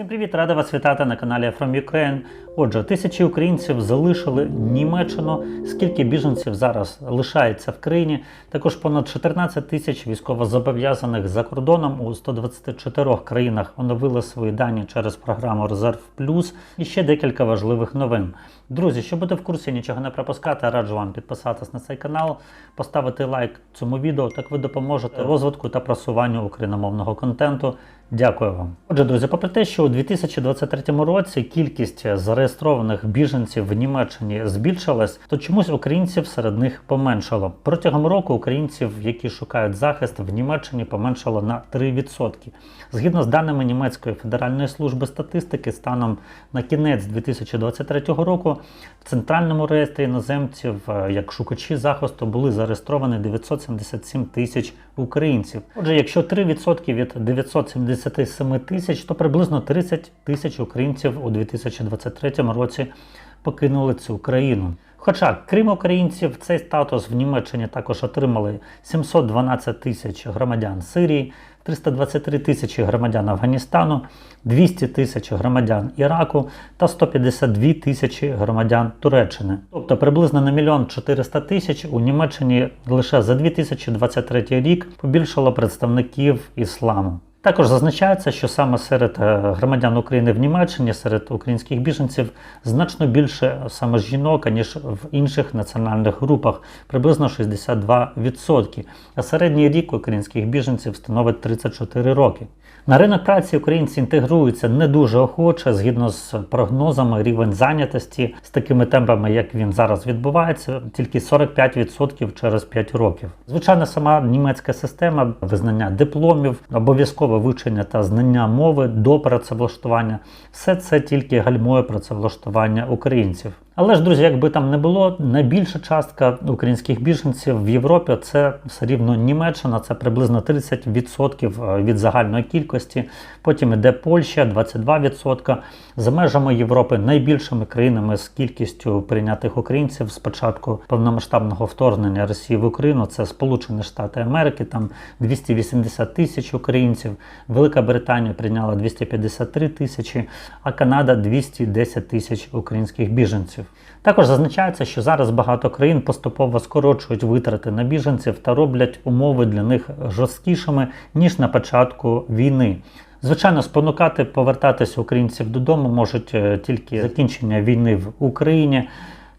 Всім привіт, рада вас вітати на каналі From Ukraine. Отже, тисячі українців залишили Німеччину. Скільки біженців зараз лишається в країні? Також понад 14 тисяч військовозобов'язаних за кордоном у 124 країнах оновили свої дані через програму Резерв Плюс. І ще декілька важливих новин. Друзі, щоб бути в курсі, нічого не пропускати, раджу вам підписатись на цей канал, поставити лайк цьому відео. Так ви допоможете розвитку та просуванню україномовного контенту. Дякую вам. Отже, друзі, попри те, що у 2023 році кількість зареєстрованих біженців в Німеччині збільшилась, то чомусь українців серед них поменшало. Протягом року українців, які шукають захист в Німеччині, поменшало на 3%. Згідно з даними німецької федеральної служби статистики, станом на кінець 2023 року в центральному реєстрі іноземців е, як шукачі захисту були зареєстровані 977 тисяч українців. Отже, якщо 3% від 977 тисяч, то приблизно 30 тисяч українців у 2023 році покинули цю країну. Хоча, крім українців, цей статус в Німеччині також отримали 712 тисяч громадян Сирії, 323 тисячі громадян Афганістану, 200 тисяч громадян Іраку та 152 тисячі громадян Туреччини. Тобто приблизно на мільйон 400 тисяч у Німеччині лише за 2023 рік побільшало представників ісламу. Також зазначається, що саме серед е, громадян України в Німеччині, серед українських біженців, значно більше саме жінок, ніж в інших національних групах, приблизно 62%. А середній рік українських біженців становить 34 роки. На ринок праці українці інтегруються не дуже охоче, згідно з прогнозами, рівень зайнятості з такими темпами, як він зараз відбувається, тільки 45% через 5 років. Звичайно, сама німецька система визнання дипломів, обов'язкове вивчення та знання мови до працевлаштування все це тільки гальмує працевлаштування українців. Але ж, друзі, як би там не було, найбільша частка українських біженців в Європі це все рівно Німеччина, це приблизно 30% від загальної кількості. Потім іде Польща, 22%. За межами Європи найбільшими країнами з кількістю прийнятих українців з початку повномасштабного вторгнення Росії в Україну це Сполучені Штати Америки, там 280 тисяч українців. Велика Британія прийняла 253 тисячі, а Канада 210 тисяч українських біженців. Також зазначається, що зараз багато країн поступово скорочують витрати на біженців та роблять умови для них жорсткішими ніж на початку війни. Звичайно, спонукати повертатися українців додому можуть е, тільки закінчення війни в Україні.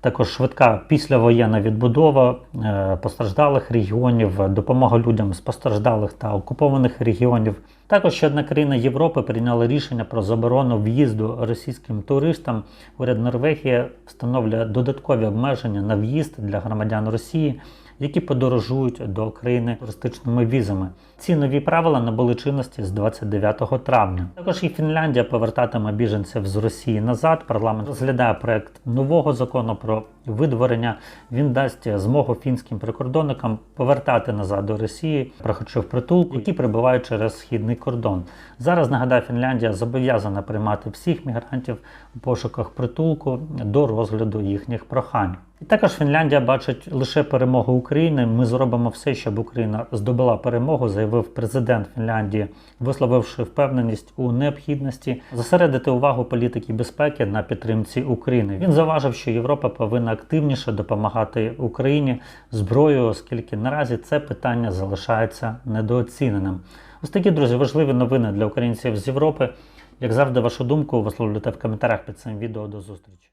Також швидка післявоєнна відбудова е, постраждалих регіонів, допомога людям з постраждалих та окупованих регіонів. Також ще одна країна Європи прийняла рішення про заборону в'їзду російським туристам. Уряд Норвегії встановлює додаткові обмеження на в'їзд для громадян Росії, які подорожують до країни туристичними візами. Ці нові правила набули чинності з 29 травня. Також і Фінляндія повертатиме біженців з Росії назад. Парламент розглядає проект нового закону про видворення. Він дасть змогу фінським прикордонникам повертати назад до Росії прохочів притулку, які прибувають через східний кордон. Зараз нагадаю, Фінляндія зобов'язана приймати всіх мігрантів у пошуках притулку до розгляду їхніх прохань. І також Фінляндія бачить лише перемогу України. Ми зробимо все, щоб Україна здобула перемогу, заявив президент Фінляндії, висловивши впевненість у необхідності зосередити увагу політики безпеки на підтримці України. Він зауважив, що Європа повинна активніше допомагати Україні зброєю, оскільки наразі це питання залишається недооціненим. Ось такі друзі важливі новини для українців з Європи. Як завжди, вашу думку висловлюйте в коментарях під цим відео. До зустрічі.